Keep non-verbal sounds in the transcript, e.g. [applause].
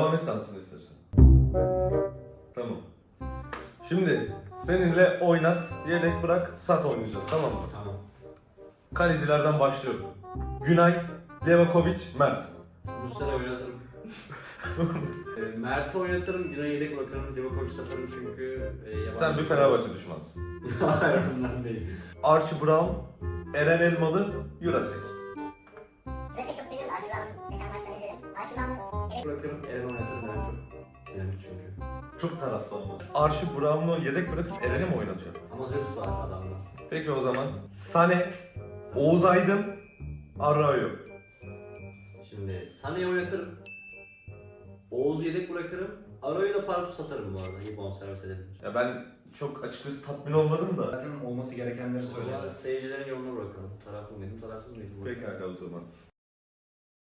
kalsın istersen. Tamam. Şimdi seninle oynat, yedek bırak, sat oynayacağız tamam mı? Tamam. Kalecilerden başlıyorum. Günay, Levakovic, Mert. Muslera oynatırım. [laughs] e, Mert'i oynatırım, Günay'ı yedek bırakırım, Livakovic satarım çünkü e, yabancı. Sen bir Fenerbahçe düşmansın. [laughs] Hayır ondan değil. Archie Brown, Eren Elmalı, Jurasek. Bırakırım, Eren oynatırım, Eren çok önemli çünkü. Çok taraflı ama. Archie Brown'u yedek bırakıp Eren'i mi oynatıyor? Ama hırs var adamda. Peki o zaman Sane, Oğuz Aydın, Arroyo. Şimdi Sane'yi oynatırım. Oğuz'u yedek bırakırım. Aro'yu da parçası satarım bu arada. İyi bonservis edebilir. Ya ben çok açıkçası tatmin olmadım da. Zaten olması gerekenleri Sonra söyledi. seyircilerin yoluna bırakalım. Taraflı mıydım, tarafsız mıydım? Pekala o zaman.